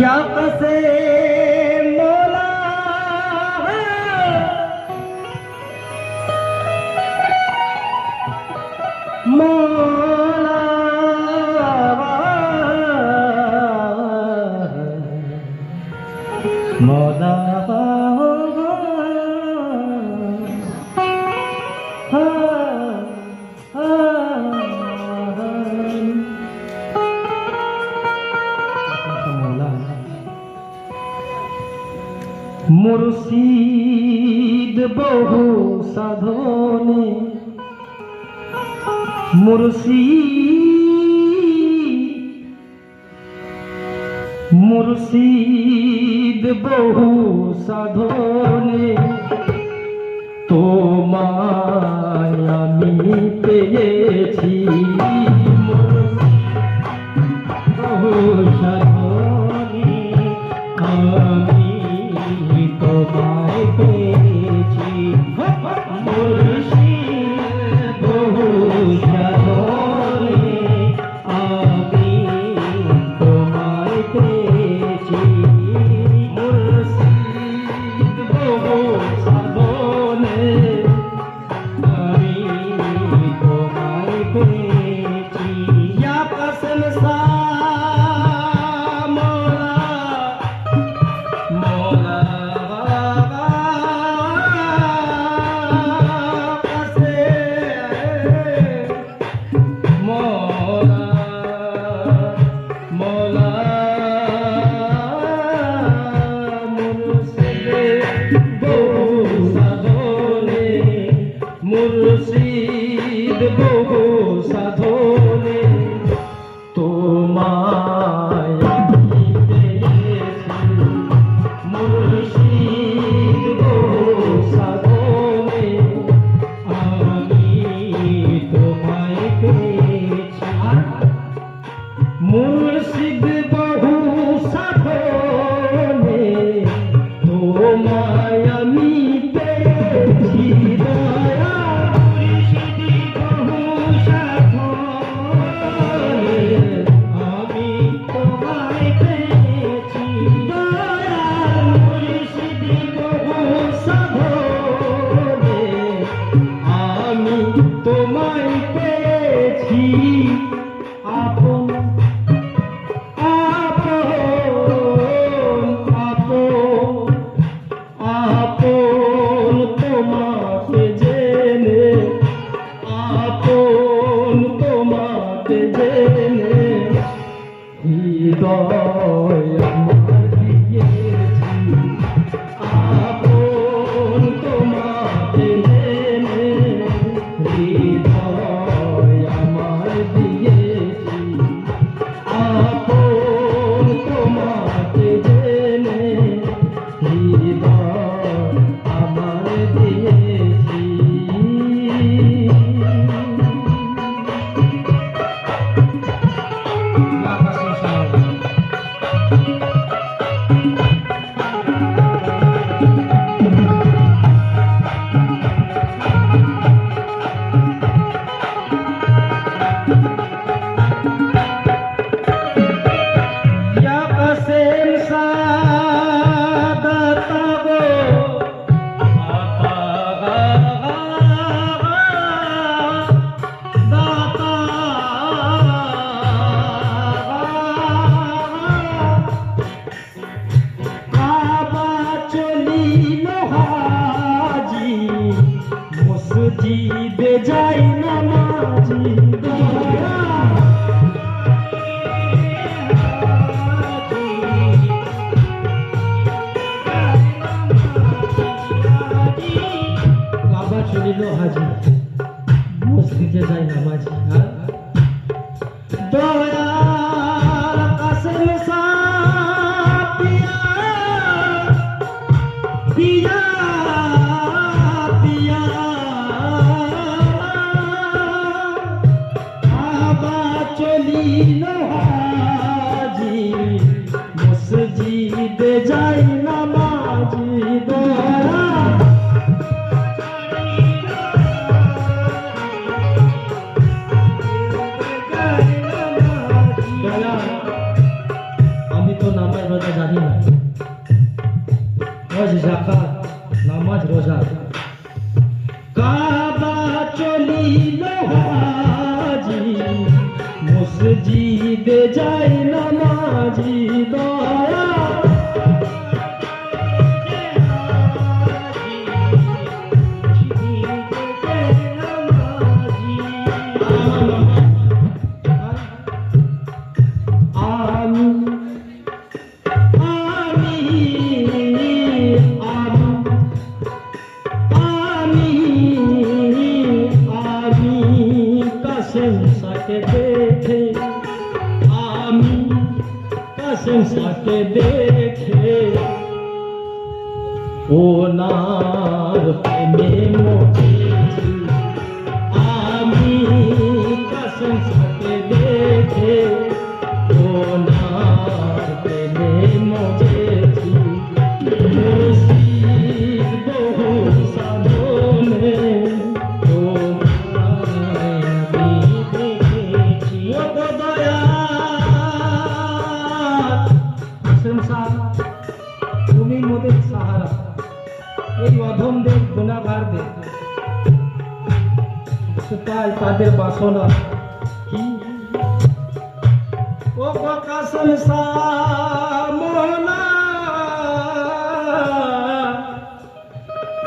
या से মুর্শিদ মুর্শিদ বহু সাধনে তোমায় আমি পেয়েছি। Oh,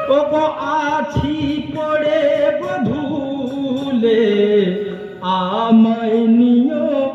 ওগো আছি পড়ে বধুলে আমায় নিয়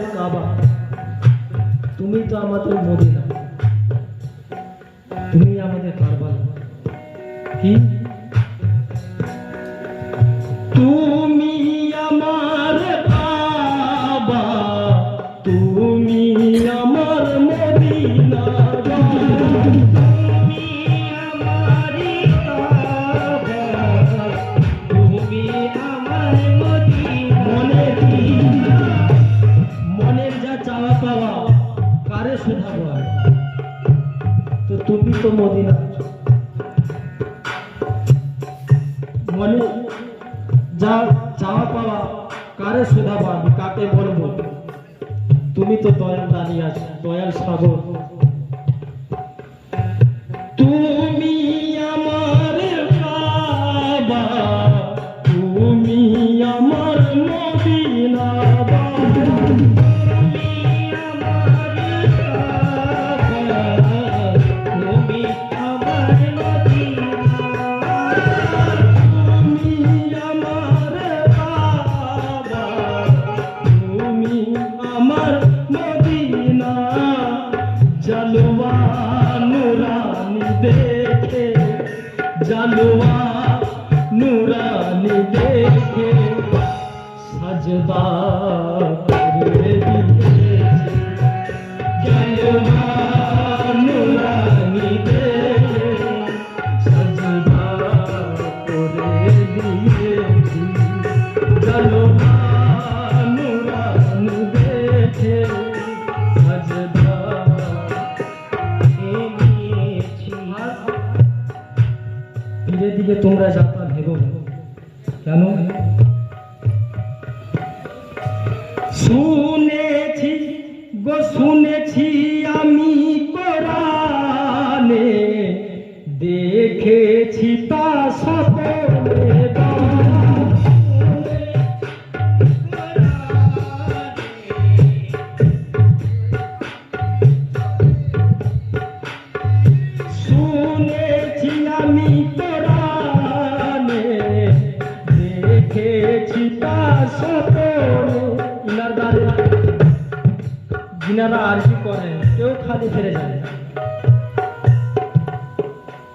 আমাদের কাবা তুমি তো আমাদের মদিনা তুমি আমাদের কারবাল কি বলি, যা চাওয়া পাওয়া, কারে সুধা পাবি, কাকে বলব? তুমি তো দয়াল দাঁড়িয়ে আছো, দয়াল সাগর। তুমি জালুয়া নুরানি দেখে সজদা জানো শুনেছি গো শুনেছি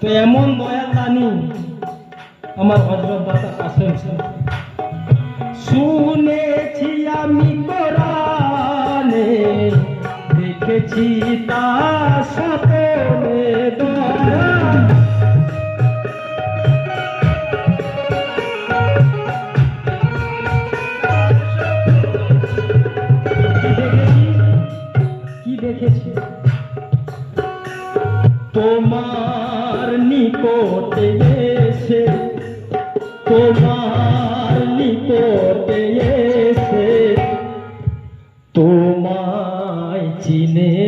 তো এমন দয়া জানি আমার হজরত দাতা কাছে শুনেছি আমি কোরআনে দেখেছি তার চিনে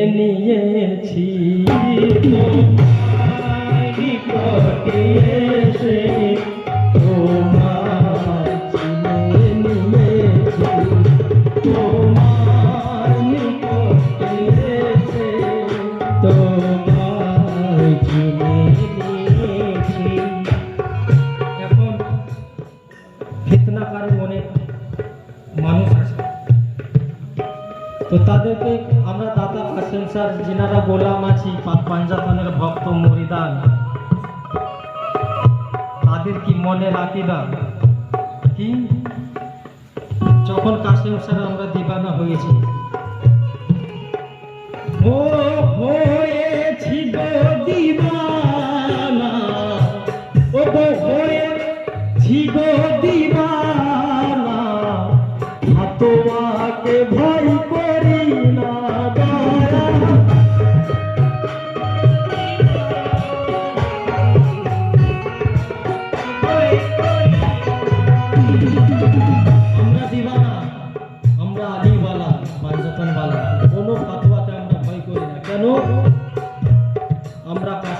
মনে রাখিবা কি? যখন কাশিম স্যার আমরা দিবানা হয়েছি। ও হয়ে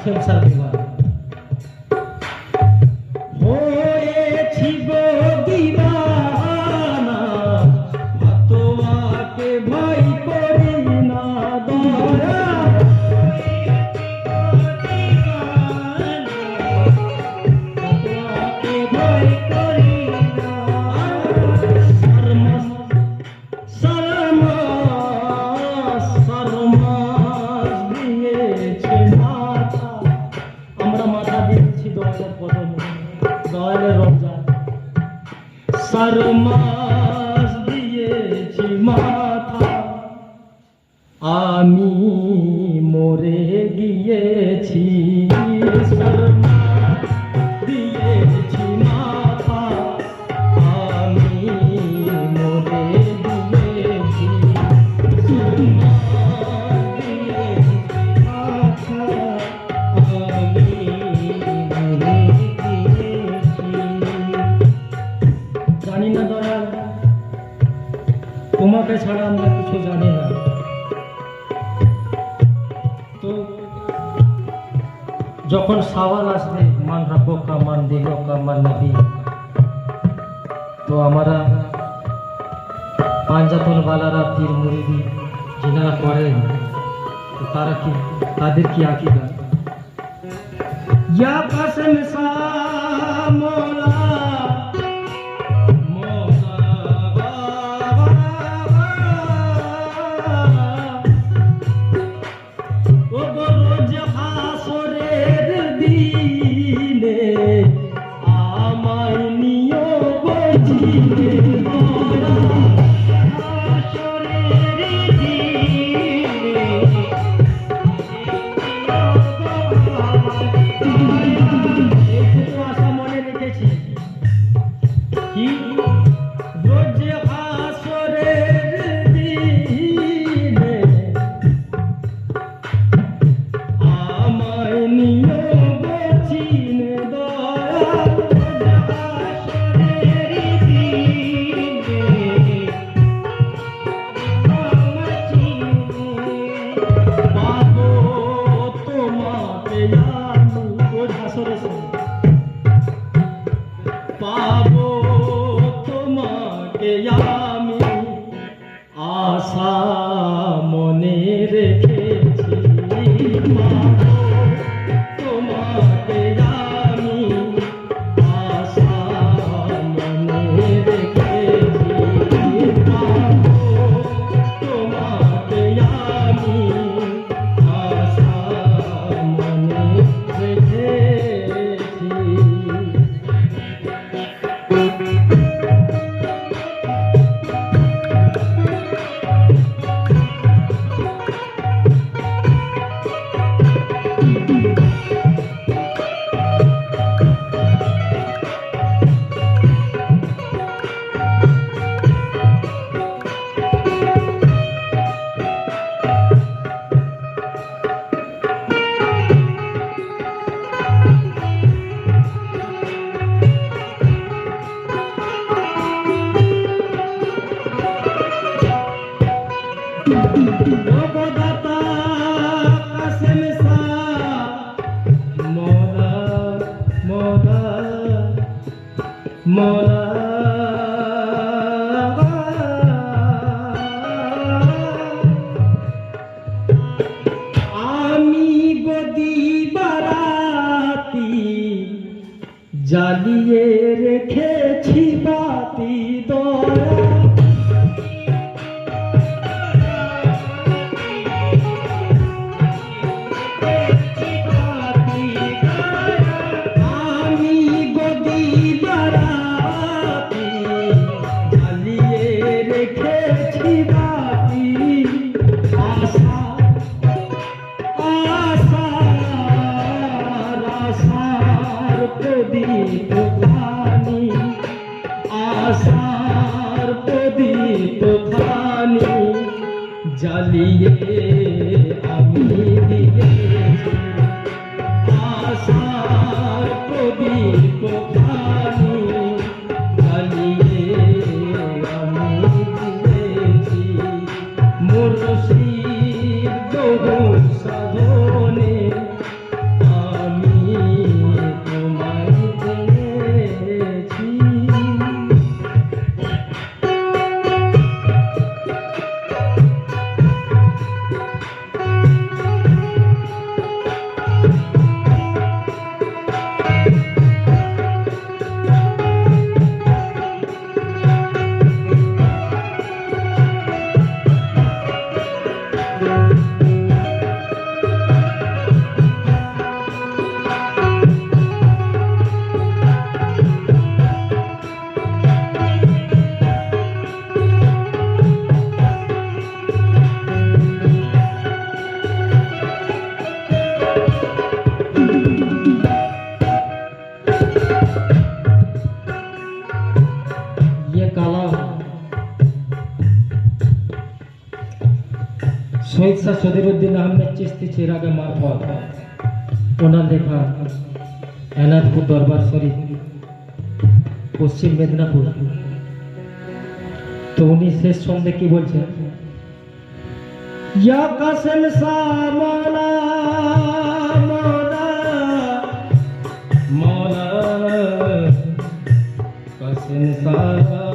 Kim रखो का मन दिलो का मन नहीं तो हमारा पांचातन वाला रा तीर मुरीदी जिनरा करे तो तारा की तादिर की आकी का या कसम सा Yeah. জ্বালিয়ে लिए শহীদ শাহ সদিরুদ্দিন আহমেদ চিস্তি চিরাগে মারফত। ওনার লেখা এনাদপুর দরবার শরীফ, পশ্চিম মেদিনীপুর। তো উনি শেষ সন্ধে কি বলছেন? ইয়া কাসেম সামলা মৌলা কাসেম সামলা